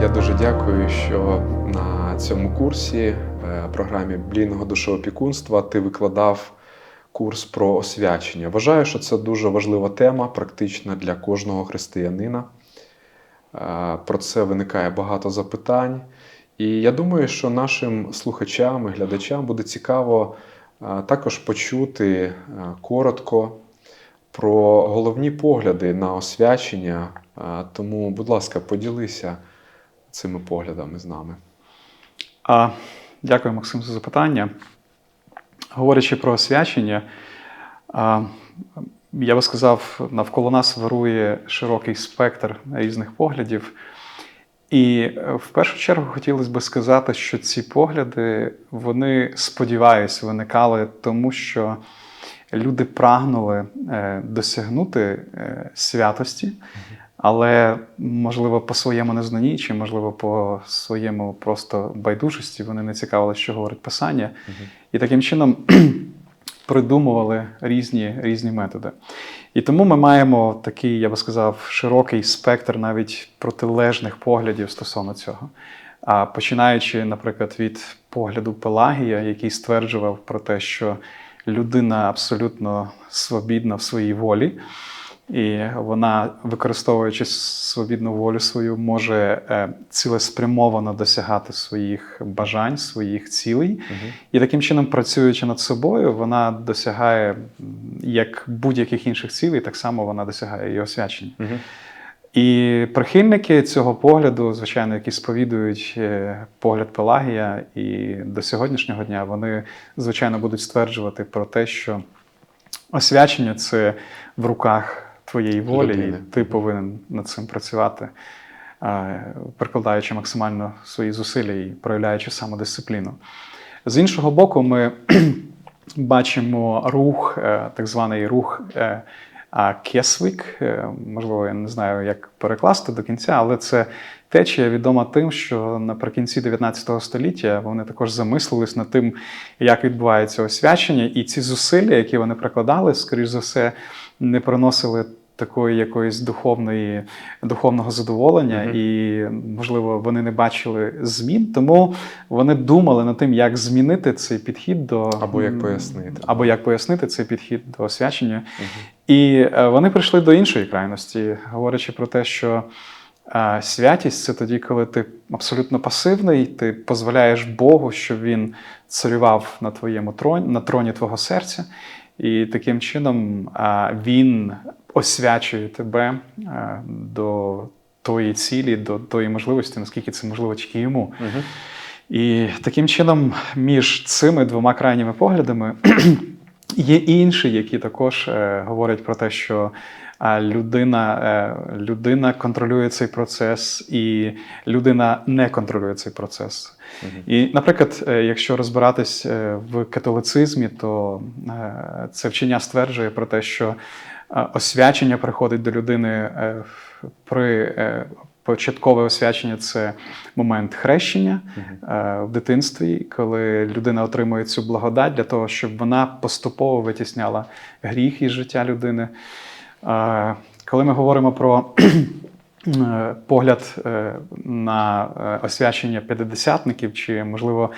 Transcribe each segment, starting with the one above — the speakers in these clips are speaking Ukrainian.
я дуже дякую, що на цьому курсі, е, програмі блійного душоопікунства, ти викладав курс про освячення. Вважаю, що це дуже важлива тема, практична для кожного християнина. Е, Про це виникає багато запитань. І я думаю, що нашим слухачам і глядачам буде цікаво е, також почути коротко про головні погляди на освячення. Тому, будь ласка, поділися цими поглядами з нами. А, Дякую, Максим, за запитання. Говорячи про освячення, а, я би сказав, навколо нас вирує широкий спектр різних поглядів. І е, в першу чергу хотілося б сказати, що ці погляди, вони, сподіваюся, виникали тому, що люди прагнули е, досягнути е, святості, але, можливо, по своєму незнанні, чи, можливо, по своєму просто байдужості вони не цікавилися, що говорить Писання. І таким чином придумували різні, різні методи. І тому ми маємо такий, я би сказав, широкий спектр навіть протилежних поглядів стосовно цього. А починаючи, наприклад, від погляду Пелагія, який стверджував про те, що людина абсолютно свобідна в своїй волі, і вона, використовуючи свобідну волю свою, може е, цілеспрямовано досягати своїх бажань, своїх цілей. І таким чином, працюючи над собою, вона досягає як будь-яких інших цілей, так само вона досягає і освячення. І прихильники цього погляду, звичайно, які сповідують е, погляд Пелагія, і до сьогоднішнього дня вони, звичайно, будуть стверджувати про те, що освячення це в руках твоєї волі, Людини. і ти повинен над цим працювати, е, прикладаючи максимально свої зусилля і проявляючи самодисципліну. З іншого боку, ми бачимо рух, е, так званий рух Кесвік. Е, Можливо, я не знаю, як перекласти до кінця, але це течія відома тим, що наприкінці 19 століття вони також замислились над тим, як відбувається освячення, і ці зусилля, які вони прикладали, скоріш за все, не приносили. Такої якоїсь духовної духовного задоволення, Мгм. і можливо вони не бачили змін, тому вони думали над тим, як змінити цей підхід до Або як пояснити. або як пояснити цей підхід до освячення. І е, вони прийшли до іншої крайності, говорячи про те, що е, святість це тоді, коли ти абсолютно пасивний, ти дозволяєш Богу, щоб він царював на твоєму троні, на троні твого серця, і таким чином е, він освячує тебе е, до тої цілі, до тої можливості, наскільки це можливо тільки йому. Мгм. І таким чином, між цими двома крайніми поглядами є інші, які також е, говорять про те, що людина, е, людина контролює цей процес, і людина не контролює цей процес. Мгм. І, наприклад, якщо розбиратись в католицизмі, то це вчення стверджує про те, що освячення приходить до людини е, при е, початкове освячення це момент хрещення е, в дитинстві, коли людина отримує цю благодать для того, щоб вона поступово витісняла гріх із життя людини. Коли ми говоримо про погляд на освячення п'ятидесятників, чи, можливо,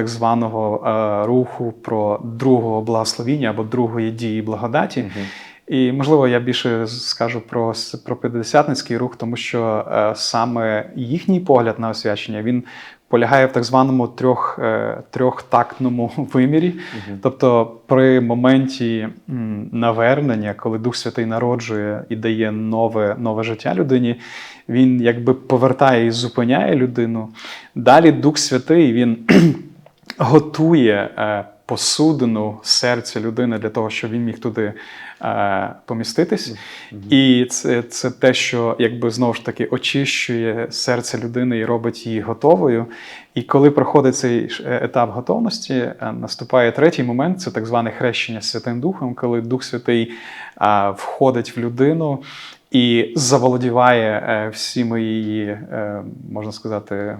так званого е, руху про другого благословіння або другої дії благодаті. Мгм. І можливо, я більше скажу про, про п'ятидесятницький рух, тому що е, саме їхній погляд на освячення він полягає в так званому трьох, е, трьохтактному вимірі. Тобто, при моменті м, навернення, коли Дух Святий народжує і дає нове, нове життя людині, він якби повертає і зупиняє людину. Далі Дух Святий він готує е, посудину серця людини для того, щоб він міг туди е, поміститись. І це, це те, що якби знову ж таки очищує серце людини і робить її готовою. І коли проходить цей е, етап готовності, наступає третій момент це так зване хрещення Святим Духом, коли Дух Святий входить в людину і заволодіває е, всіми її, е, можна сказати,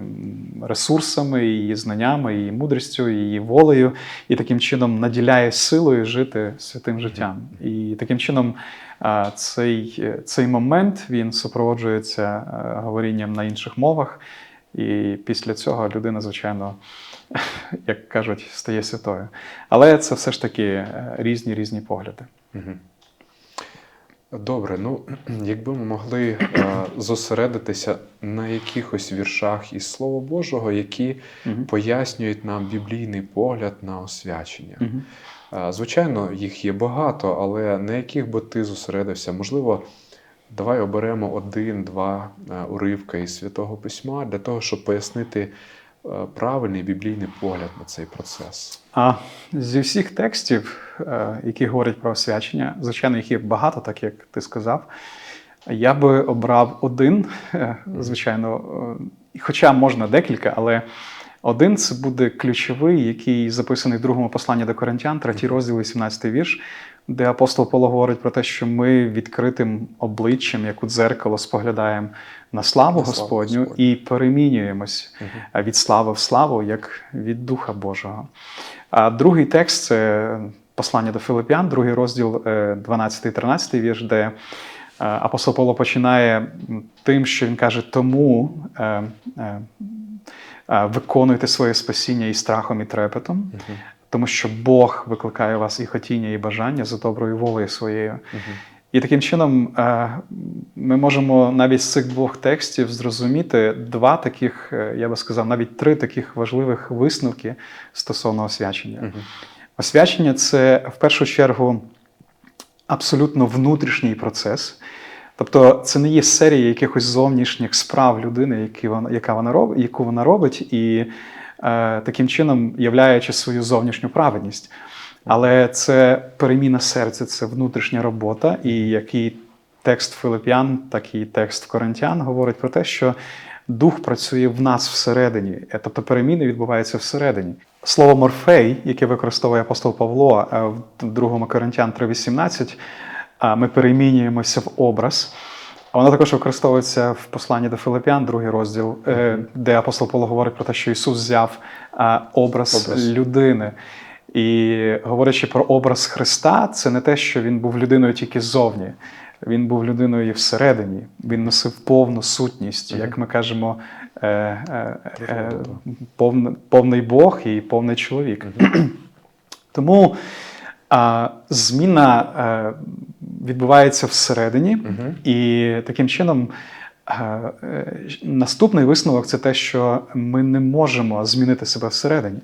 ресурсами, її знаннями, її мудрістю, її волею, і таким чином наділяє силою жити святим життям. І таким чином цей, е, цей момент він супроводжується говорінням на інших мовах. І після цього людина, звичайно, як кажуть, стає святою. Але це все ж таки різні різні погляди. Добре, ну якби ми могли е, зосередитися на якихось віршах із Слова Божого, які Мгм. пояснюють нам біблійний погляд на освячення. Е, Звичайно, їх є багато, але на яких би ти зосередився? Можливо, давай оберемо один-два е, уривка із Святого Письма для того, щоб пояснити правильний біблійний погляд на цей процес. А зі всіх текстів, е, які говорять про освячення, звичайно, їх є багато, так як ти сказав. Я би обрав один, е, звичайно, е, хоча можна декілька, але один це буде ключовий, який записаний в другому посланні до Коринтян, третій розділ, 18 вірш, де апостол Павло говорить про те, що ми відкритим обличчям, як у дзеркало, споглядаємо на славу На Господню Господню. і перемінюємось а від слави в славу, як від Духа Божого. А другий текст це послання до Филип'ян, другий розділ, е, 12-13 вірш, де е, апостол Павло починає тим, що він каже: тому виконуйте своє спасіння і страхом, і трепетом, тому що Бог викликає у вас і хотіння, і бажання за доброю волею своєю. І таким чином е, ми можемо навіть з цих двох текстів зрозуміти два таких, е, я би сказав, навіть три таких важливих висновки стосовно освячення. Мгм. Освячення це в першу чергу абсолютно внутрішній процес. Тобто це не є серія якихось зовнішніх справ людини, які вона, яка вона робить, яку вона робить, і таким чином являючи свою зовнішню праведність. Але це переміна серця, це внутрішня робота, і який текст Филип'ян, так і текст Коринтян говорить про те, що дух працює в нас всередині, Е, тобто переміни відбуваються всередині. Слово морфей, яке використовує апостол Павло е, в 2 Коринтян 3.18, ми перемінюємося в образ. Воно також використовується в посланні до Филип'ян, другий розділ, е, де апостол Павло говорить про те, що Ісус взяв образ, Образ. людини. І говорячи про образ Христа, це не те, що він був людиною тільки ззовні. Він був людиною і всередині. Він носив повну сутність, як ми кажемо, е, е, е, повний Бог і повний чоловік. Тому а, зміна е, відбувається всередині, Мгм. і таким чином. е, Наступний висновок це те, що ми не можемо змінити себе всередині.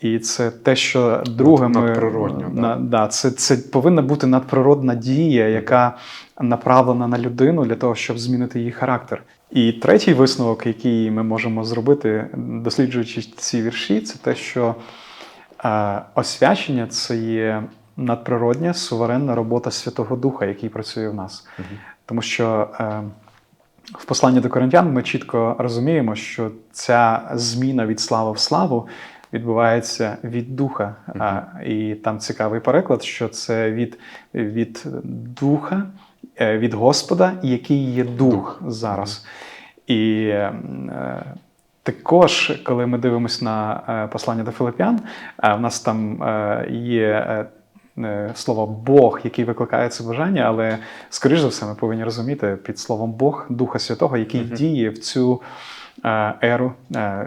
І це те, що друге ми надприродньо, да. на, да, це, це повинна бути надприродна дія, яка направлена на людину для того, щоб змінити її характер. І третій висновок, який ми можемо зробити, досліджуючи ці вірші, це те, що освячення це є надприродня суверенна робота Святого Духа, який працює в нас. Тому що е, в посланні до Коринтян ми чітко розуміємо, що ця зміна від слави в славу відбувається від духа. А, і там цікавий переклад, що це від, від духа, е, від Господа, який є дух зараз. І е, також, коли ми дивимося на е, послання до Филип'ян, е, в нас там е, є. Слово Бог, який викликає це бажання, але скоріш за все, ми повинні розуміти під словом Бог Духа Святого, який Мгм. діє в цю еру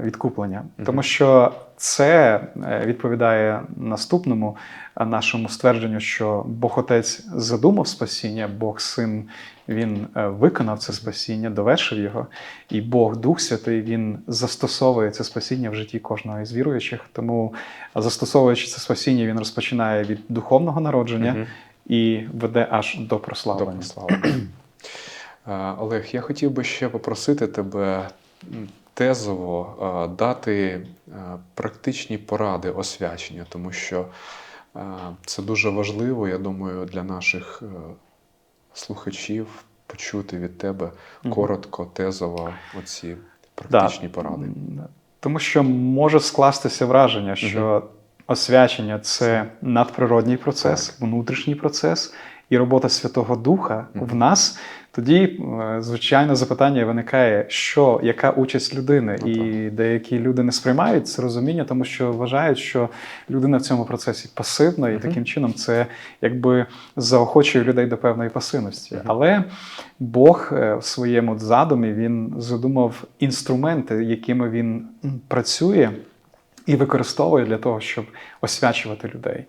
відкуплення. Тому що це відповідає наступному нашому ствердженню, що Бог Отець задумав спасіння, Бог Син він е, виконав це спасіння, довершив його, і Бог Дух Святий він застосовує це спасіння в житті кожного із віруючих. Тому, застосовуючи це спасіння, він розпочинає від духовного народження Мгм. і веде аж до До прославлення. прославлення. Е, Олег, я хотів би ще попросити тебе тезово е, дати практичні поради освячення, тому що це дуже важливо, я думаю, для наших слухачів почути від тебе коротко, тезово оці практичні поради. Тому що може скластися враження, що освячення це надприродній процес, внутрішній процес, і робота Святого Духа в нас Тоді, е, звичайно, запитання виникає, що яка участь людини, Ну, і деякі люди не сприймають це розуміння, тому що вважають, що людина в цьому процесі пасивна, і Мгм. таким чином це якби заохочує людей до певної пасивності. Мгм. Але Бог е, в своєму задумі він задумав інструменти, якими він працює і використовує для того, щоб освячувати людей.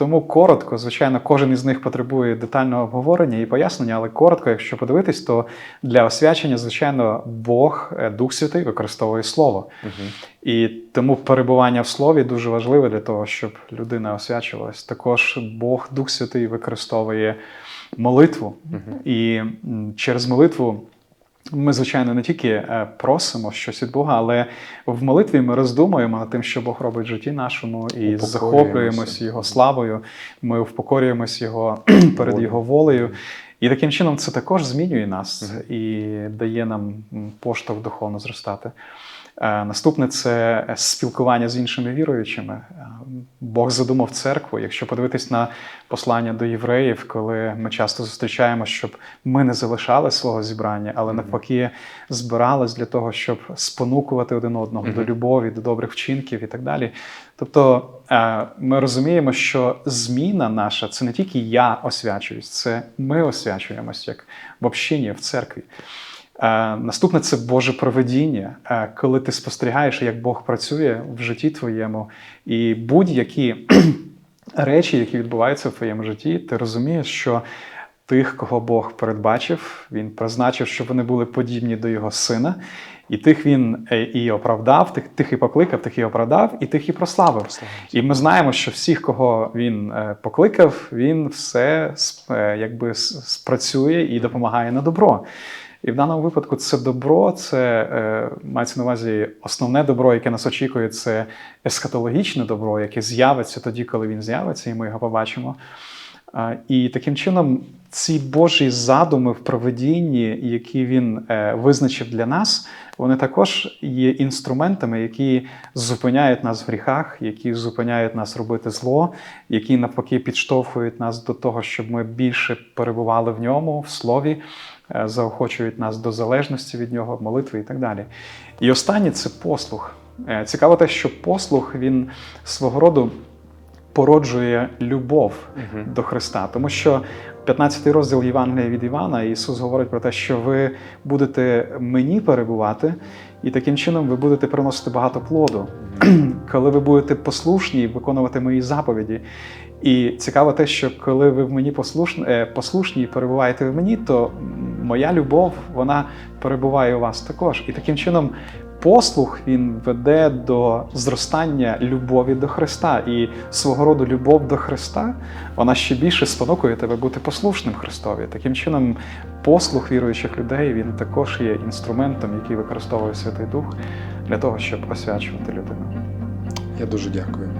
Тому коротко, звичайно, кожен із них потребує детального обговорення і пояснення, але коротко, якщо подивитись, то для освячення, звичайно, Бог, е, Дух Святий, використовує слово. Мгм. І тому перебування в слові дуже важливе для того, щоб людина освячувалась. Також Бог, Дух Святий, використовує молитву. Мгм. І через молитву ми, звичайно, не тільки е, просимо щось від Бога, але в молитві ми роздумуємо над тим, що Бог робить в житті нашому, і захоплюємось захоплюємося Його славою. Ми впокорюємось Його перед Його волею. І таким чином це також змінює нас і дає нам поштовх духовно зростати. Е, Наступне це спілкування з іншими віруючими. Е, Бог задумав церкву. Якщо подивитись на послання до євреїв, коли ми часто зустрічаємо, щоб ми не залишали свого зібрання, але навпаки збирались для того, щоб спонукувати один одного до любові, до добрих вчинків і так далі. Тобто е, ми розуміємо, що зміна наша це не тільки я освячуюсь, це ми освячуємось як в общині, в церкві. Е, Наступне це Боже проведіння, Е, коли ти спостерігаєш, як Бог працює в житті твоєму, і будь-які речі, які відбуваються в твоєму житті, ти розумієш, що тих, кого Бог передбачив, він призначив, щоб вони були подібні до його сина, і тих він е, і оправдав, тих, тих і покликав, тих і оправдав, і тих і прославив. І ми знаємо, що всіх, кого він покликав, він все якби спрацює і допомагає на добро. І в даному випадку це добро, це е, мається на увазі основне добро, яке нас очікує, це ескатологічне добро, яке з'явиться тоді, коли він з'явиться, і ми його побачимо. А, І таким чином ці Божі задуми в проведінні, які він е, визначив для нас, вони також є інструментами, які зупиняють нас в гріхах, які зупиняють нас робити зло, які навпаки підштовхують нас до того, щоб ми більше перебували в ньому, в слові, е, заохочують нас до залежності від нього, молитви і так далі. І останнє це послух. Е, Цікаво те, що послух він свого роду породжує любов угу. до Христа, тому що 15 розділ Євангелія від Івана Ісус говорить про те, що ви будете мені перебувати, і таким чином ви будете приносити багато плоду, коли ви будете послушні і виконувати мої заповіді. І цікаво те, що коли ви в мені послушні, е, послушні і перебуваєте в мені, то моя любов вона перебуває у вас також. І таким чином послух він веде до зростання любові до Христа. І свого роду любов до Христа вона ще більше спонукує тебе бути послушним Христові. Таким чином, послух віруючих людей він також є інструментом, який використовує Святий Дух для того, щоб освячувати людину. Я дуже дякую.